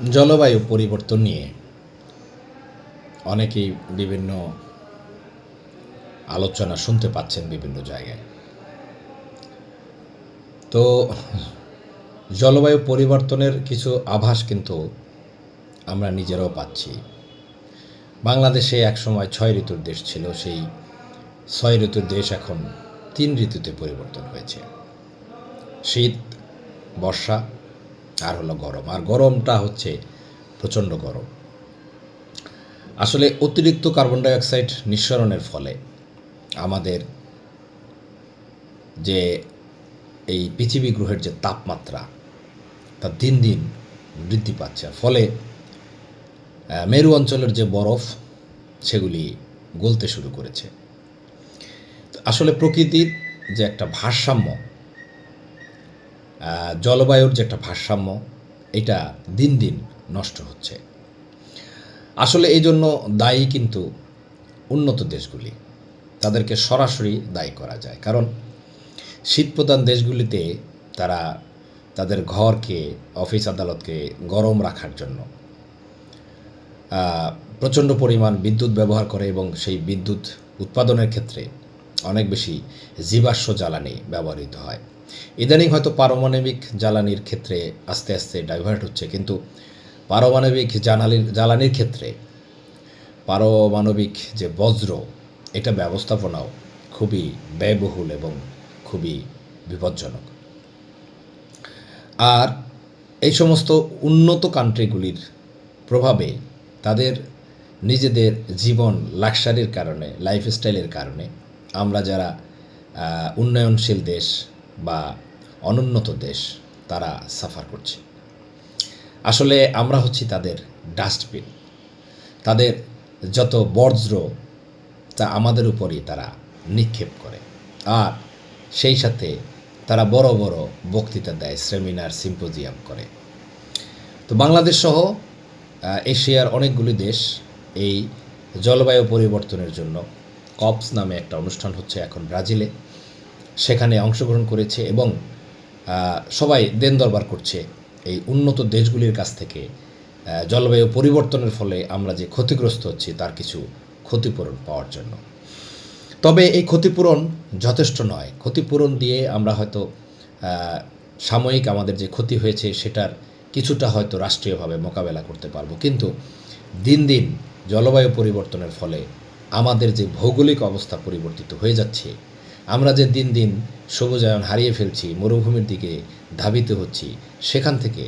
জলবায়ু পরিবর্তন নিয়ে। অনেকেই বিভিন্ন আলোচনা শুনতে পাচ্ছেন বিভিন্ন জায়গায়। তো জলবায়ু পরিবর্তনের কিছু আভাস কিন্তু আমরা নিজেরাও পাচ্ছি। বাংলাদেশে একসময় ছয় ঋতুর দেশ ছিল, সেই ছয় ঋতুর দেশ এখন তিন ঋতুতে পরিবর্তন হয়েছে। শীত, বর্ষা আর হলো গরম। আর গরমটা হচ্ছে প্রচণ্ড গরম। আসলে অতিরিক্ত কার্বন ডাইঅক্সাইড নিঃসরণের ফলে আমাদের যে এই পৃথিবী গ্রহের যে তাপমাত্রা, তা দিন দিন বৃদ্ধি পাচ্ছে। ফলে মেরু অঞ্চলের যে বরফ, সেগুলি গলতে শুরু করেছে। আসলে প্রকৃতির যে একটা ভারসাম্য জলবায়ুর যে একটা ভারসাম্য, এটা দিন দিন নষ্ট হচ্ছে। আসলে এই জন্য দায়ী কিন্তু উন্নত দেশগুলি। তাদেরকে সরাসরি দায়ী করা যায়। কারণ শীতপ্রধান দেশগুলিতে তারা তাদের ঘরকে, অফিস আদালতকে গরম রাখার জন্য প্রচণ্ড পরিমাণ বিদ্যুৎ ব্যবহার করে এবং সেই বিদ্যুৎ উৎপাদনের ক্ষেত্রে অনেক বেশি জীবাশ্ম জ্বালানি ব্যবহৃত হয়। ইদানিং হয়তো পারমাণবিক জ্বালানির ক্ষেত্রে আস্তে আস্তে ডাইভার্ট হচ্ছে, কিন্তু পারমাণবিক জ্বালানির জ্বালানির ক্ষেত্রে পারমাণবিক যে বজ্র, এটা ব্যবস্থাপনাও খুবই ব্যয়বহুল এবং খুবই বিপজ্জনক। আর এই সমস্ত উন্নত কান্ট্রিগুলির প্রভাবে তাদের নিজেদের জীবন লাক্সারির কারণে লাইফস্টাইলের কারণে আমরা যারা উন্নয়নশীল দেশ বা অনুন্নত দেশ তারা সাফার করছে। আসলে আমরা হচ্ছি তাদের ডাস্টবিন। তাদের যত বর্জ্য তা আমাদের উপরই তারা নিক্ষেপ করে। আর সেই সাথে তারা বড় বড় বক্তৃতা দেয়, সেমিনার, সিম্পোজিয়াম করে। তো বাংলাদেশ সহ এশিয়ার অনেকগুলি দেশ এই জলবায়ু পরিবর্তনের জন্য কপস নামে একটা অনুষ্ঠান হচ্ছে এখন ব্রাজিলে। সেখানে অংশগ্রহণ করেছে এবং সবাই দেন দরবার করছে এই উন্নত দেশগুলির কাছ থেকে। জলবায়ু পরিবর্তনের ফলে আমরা যে ক্ষতিগ্রস্ত হচ্ছি তার কিছু ক্ষতিপূরণ পাওয়ার জন্য। তবে এই ক্ষতিপূরণ যথেষ্ট নয়। ক্ষতিপূরণ দিয়ে আমরা হয়তো সাময়িক আমাদের যে ক্ষতি হয়েছে সেটার কিছুটা হয়তো রাষ্ট্রীয়ভাবে মোকাবেলা করতে পারব। কিন্তু দিন দিন জলবায়ু পরিবর্তনের ফলে আমাদের যে ভৌগোলিক অবস্থা পরিবর্তিত হয়ে যাচ্ছে আমরা যে দিন দিন সবুজায়ন হারিয়ে ফেলছি মরুভূমির দিকে ধাবিত হচ্ছি সেখান থেকে